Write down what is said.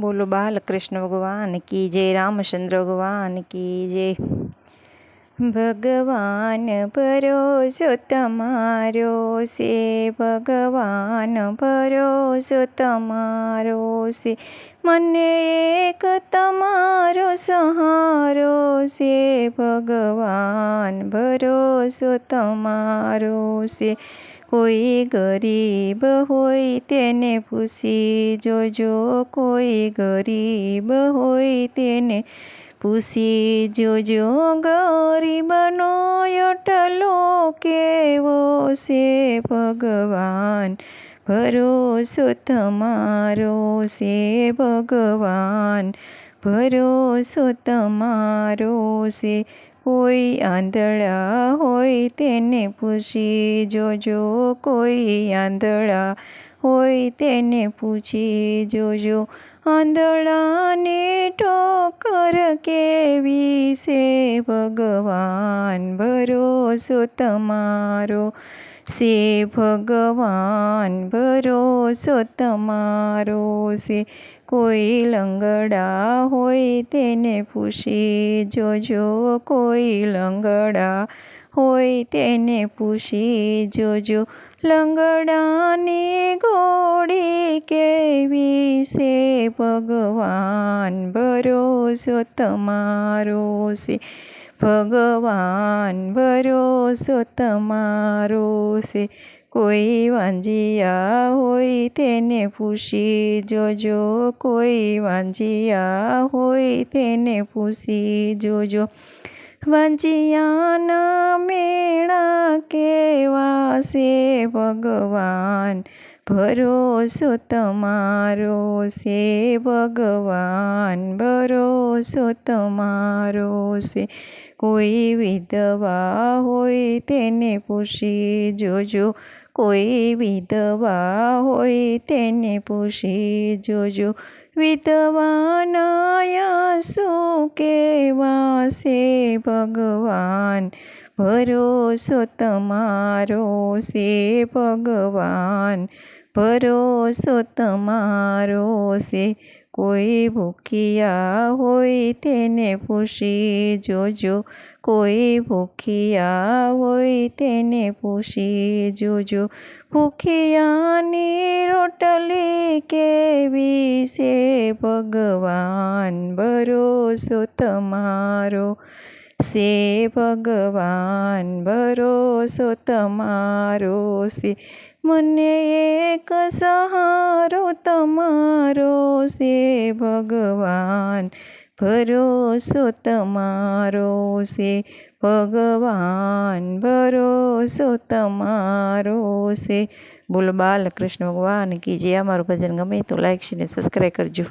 બોલો, બાલકૃષ્ણ ભગવાન કી જય, રામચંદ્ર ભગવાન કી જય. ભગવાન ભરોસો તમારો છે, ભગવાન ભરોસો તમારો છે. મને એક તમારો સહારો છે ભગવાન ભરોસો તમારો છે. કોઈ ગરીબ હોય તેને પૂછી જોજો, કોઈ ગરીબ હોય તેને પૂછી જોજો. ગરીબનો અટલો કેવો છે? ભગવાન ભરોસો તમારો છે, ભગવાન ભરોસો તમારો છે. કોઈ આંધળા હોય તેને પૂછી જોજો કોઈ આંધળા હોય તેને પૂછી જોજો આંધળાને ઠોકર કેવી છે? ભગવાન, ભરોસો તમારો છે ભગવાન ભરોસો તમારો છે કોઈ લંગડા હોય તેને પૂછી જોજો કોઈ લંગડા હોય તેને પૂછી જોજો લંગડાની ગોળી કેવી છે ભગવાન ભરોસો તમારો છે ભગવાન ભરોસો તમારો છે કોઈ વાંજિયા હોય તેને પૂછી જોજો. કોઈ વાંજિયા હોય તેને પૂછી જોજો. વાંજિયાના મેળા કેવા છે ભગવાન ભરોસો તમારો છે ભગવાન ભરોસો તમારો છે કોઈ વિધવા હોય તેને પૂછી જોજો, કોઈ વિધવા હોય તેને પૂછી જોજો વિધવાના શું કેવા છે ભગવાન ભરોસો તમારો છે ભગવાન. ભરોસો તમારો છે કોઈ ભૂખિયા હોય તેને પૂછી જોજો કોઈ ભૂખિયા હોય તેને પૂછી જોજો ભૂખિયાની રોટલી કેવી છે ભગવાન? ભરોસો તમારો છે ભગવાન ભરોસો તમારો સે મને એક સહારો તમારો સે ભગવાન ભરોસો તમારો છે ભગવાન ભરોસો તમારો છે બોલો બાલકૃષ્ણ ભગવાન કે જે અમારું ભજન ગમે તો લાઈક છે સબસ્ક્રાઈબ કરજો